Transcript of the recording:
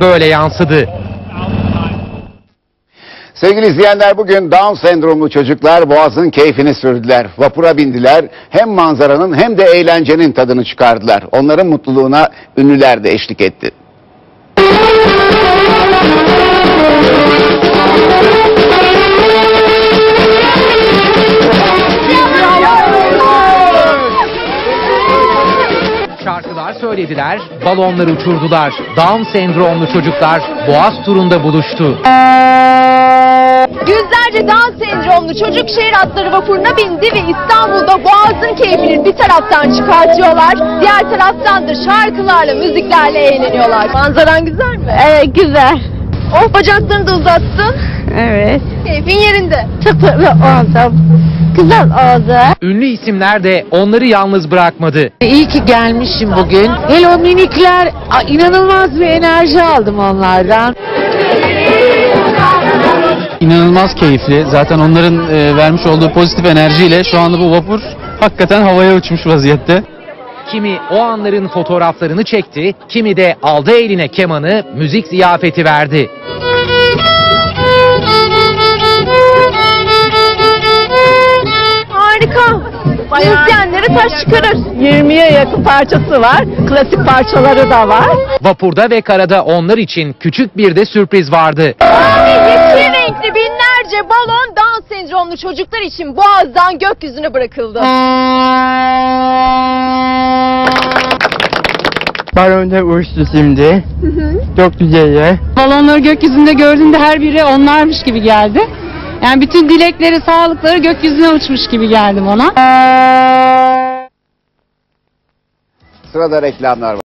böyle yansıdı. Sevgili izleyenler bugün Down sendromlu çocuklar Boğaz'ın keyfini sürdüler. Vapura bindiler. Hem manzaranın hem de eğlencenin tadını çıkardılar. Onların mutluluğuna ünlüler de eşlik etti. Şarkılar söylediler, balonlar uçurdular. Down sendromlu çocuklar Boğaz turunda buluştu. Yüzlerce Down sendromlu çocuk şehir atları vapuruna bindi ve İstanbul'da Boğaz'ın keyfini bir taraftan çıkartıyorlar. Diğer taraftan da şarkılarla, müziklerle eğleniyorlar. Manzaran güzel mi? Evet güzel. Oh bacaklarını da uzattın. Evet. Keyfin yerinde. Çok tatlı oldu. Güzel oldu. Ünlü isimler de onları yalnız bırakmadı. İyi ki gelmişim bugün. Hele o minikler inanılmaz bir enerji aldım onlardan. İnanılmaz keyifli. Zaten onların e, vermiş olduğu pozitif enerjiyle şu anda bu vapur hakikaten havaya uçmuş vaziyette. Kimi o anların fotoğraflarını çekti, kimi de aldı eline kemanı, müzik ziyafeti verdi. Harika. İzleyenlere taş çıkarır. 20'ye yakın parçası var. Klasik parçaları da var. Vapurda ve karada onlar için küçük bir de sürpriz vardı. Yeşil renkli binlerce balon Down sendromlu çocuklar için Boğaz'dan gökyüzüne bırakıldı. Balonda uçtu şimdi. Çok güzel. Balonları gökyüzünde gördüğümde her biri onlarmış gibi geldi. Yani bütün dilekleri, sağlıkları gökyüzüne uçmuş gibi geldi bana. Sırada reklamlar var.